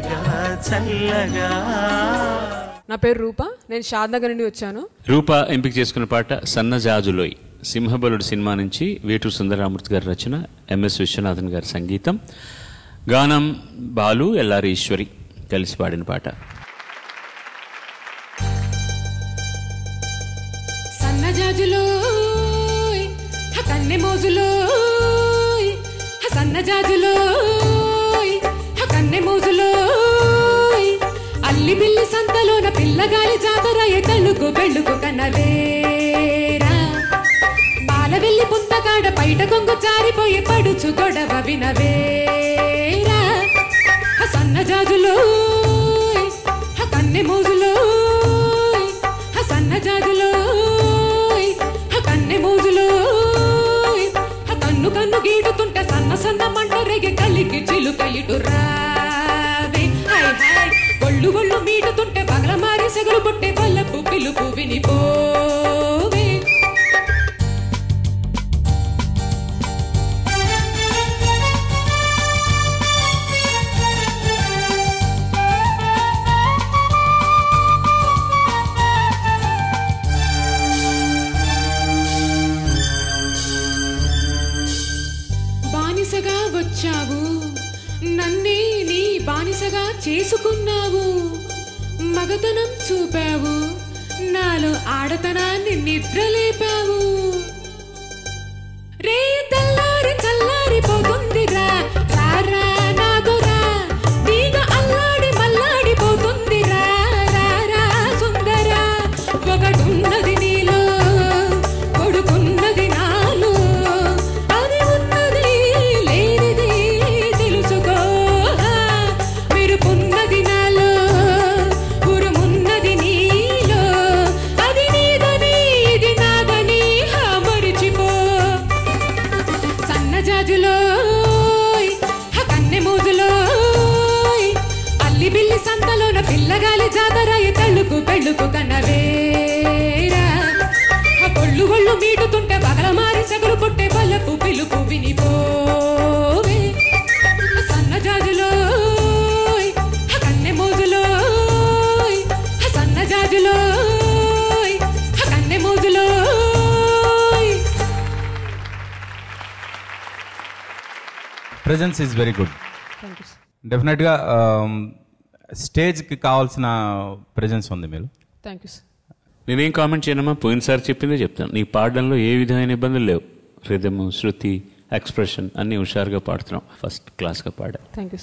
తీయగా చల్లగా. నా పేరు రూప నేను షాద్నగర్ నుండి వచ్చాను. రూప ఎంపిక చేసుకున్న పాట సన్నజాజులోయ్ సింహబలుడు సినిమా నుంచి వేటూరు సుందరరామూర్తి గారి రచన ఎంఎస్ విశ్వనాథన్ గారి సంగీతం గానం బాలు ఎల్లారి ఈశ్వరి కలిసి పాడిన పాట. సన్నజాజులో కన్నె మోజులో సన్నజాజులో కన్నె మోజులో అల్లి బిల్లి సంతలోన పిల్లగాలి జాతర ఎతళ్ళుకు పెళ్ళుకు కనవేరా బాల వెళ్ళి పుంతగాడ బయట కొంగు జారిపోయి పడుచు గొడవ వినవేరా. సన్నజాజులో కన్నె మోజులు ఒళ్ళు ఒళ్ళు మీడుతుంటే పగల మారి సెగలు పుట్టే పల్లపు పిలుపు వినిపోవే. బానిసగా వచ్చావు. నన్నే నీ బానిసగా చేసుకున్నావు. మగతనం చూపావు. నాలో ఆడతనాన్ని నిద్రలేపావు. పిల్లగాలి జాతర తళ్ళుకు పెళ్ళుకు కన్నవేరా ఆ పొళ్ళు ఒళ్ళు మీటుతుంటే పగల మారి సగలు పుట్టే పల్లపు పిలుపు వినిపోవే సన్నజాజులో కన్నె మోజులో సన్నజాజులో కన్నె మోజులో ప్రజెన్స్ ఈజ్ వెరీ గుడ్ డెఫినెట్గా స్టేజ్కి కావాల్సిన ప్రజెన్స్ ఉంది మీరు. థ్యాంక్ యూ సార్ నేనేం కామెంట్ చేయనమ్మా? పోయినసారి చెప్పిందే చెప్తాను. నీ పాడడంలో ఏ విధమైన ఇబ్బందులు లేవు. రిధము శృతి ఎక్స్ప్రెషన్ అన్ని హుషారుగా పాడుతున్నాం. ఫస్ట్ క్లాస్గా పాడా. Thank you